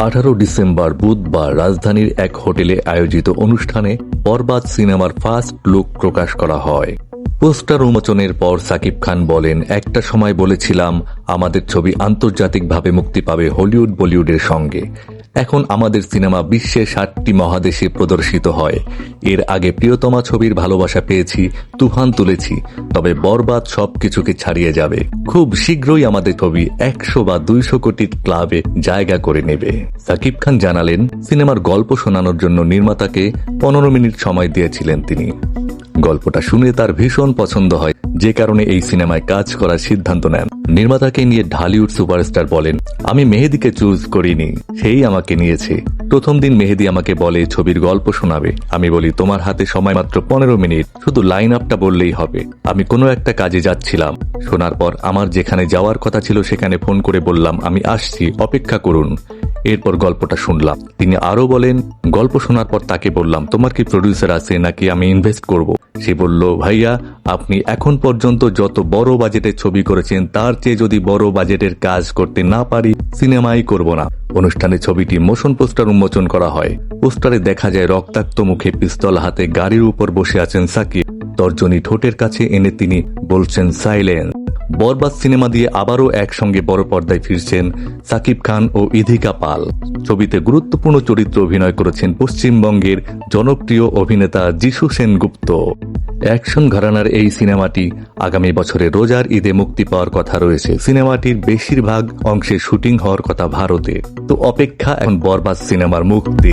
আঠারো ডিসেম্বর বুধবার রাজধানীর এক হোটেলে আয়োজিত অনুষ্ঠানে বরবাদ সিনেমার ফার্স্ট লুক প্রকাশ করা হয়। পোস্টার উন্মোচনের পর সাকিব খান বলেন, একটা সময় বলেছিলাম আমাদের ছবি আন্তর্জাতিকভাবে মুক্তি পাবে হলিউড বলিউডের সঙ্গে। এখন আমাদের সিনেমা বিশ্বের ষাটটি মহাদেশে প্রদর্শিত হয়। এর আগে প্রিয়তমা ছবির ভালোবাসা পেয়েছি, তুফান তুলেছি, তবে বরবাদ সবকিছুকে ছাড়িয়ে যাবে। খুব শীঘ্রই আমাদের ছবি একশো বা দুইশো কোটির ক্লাবে জায়গা করে নেবে। সাকিব খান জানালেন, সিনেমার গল্প শোনানোর জন্য নির্মাতাকে পনেরো মিনিট সময় দিয়েছিলেন তিনি। গল্পটা শুনে তার ভীষণ পছন্দ হয়। যে কারণে এই সিনেমায় কাজ করার সিদ্ধান্ত নেন। নির্মাতাকে নিয়ে ঢালিউড সুপারস্টার বলেন, আমি মেহেদিকে চুজ করিনি, সেই আমাকে নিয়েছে। প্রথম দিন মেহেদি আমাকে বলে, ছবির গল্প শোনাবে। আমি বলি, তোমার হাতে সময় মাত্র পনেরো মিনিট, শুধু লাইন আপটা বললেই হবে। আমি কোনো একটা কাজে যাচ্ছিলাম। শোনার পর আমার যেখানে যাওয়ার কথা ছিল সেখানে ফোন করে বললাম, আমি আসছি, অপেক্ষা করুন। এরপর গল্পটা শুনলাম। তিনি আরও বলেন, গল্প শোনার পর তাকে বললাম, তোমার কি প্রডিউসার আছে নাকি আমি ইনভেস্ট করব সে বলল, ভাইয়া, আপনি এখন পর্যন্ত যত বড় বাজেটের ছবি করেছেন, তার চেয়ে যদি বড় বাজেটের কাজ করতে না পারি, সিনেমাই করব না। অনুষ্ঠানে ছবিটি মোশন পোস্টার উন্মোচন করা হয়। পোস্টারে দেখা যায় রক্তাক্ত মুখে পিস্তল হাতে গাড়ির উপর বসে আছেন সাকিব। তর্জনী ঠোঁটের কাছে এনে তিনি বলছেন সাইলেন্স বরবাদ সিনেমা দিয়ে আবারও একসঙ্গে বড় পর্দায় ফিরছেন সাকিব খান ও ইধিকা পাল। ছবিতে গুরুত্বপূর্ণ চরিত্র অভিনয় করেছেন পশ্চিমবঙ্গের জনপ্রিয় অভিনেতা যিশু সেনগুপ্ত। অ্যাকশন ঘরানার এই সিনেমাটি আগামী বছরে রোজার ঈদে মুক্তি পাওয়ার কথা রয়েছে। সিনেমাটির বেশিরভাগ অংশে শুটিং হওয়ার কথা ভারতে। তো অপেক্ষা এখন বরবাদ সিনেমার মুক্তি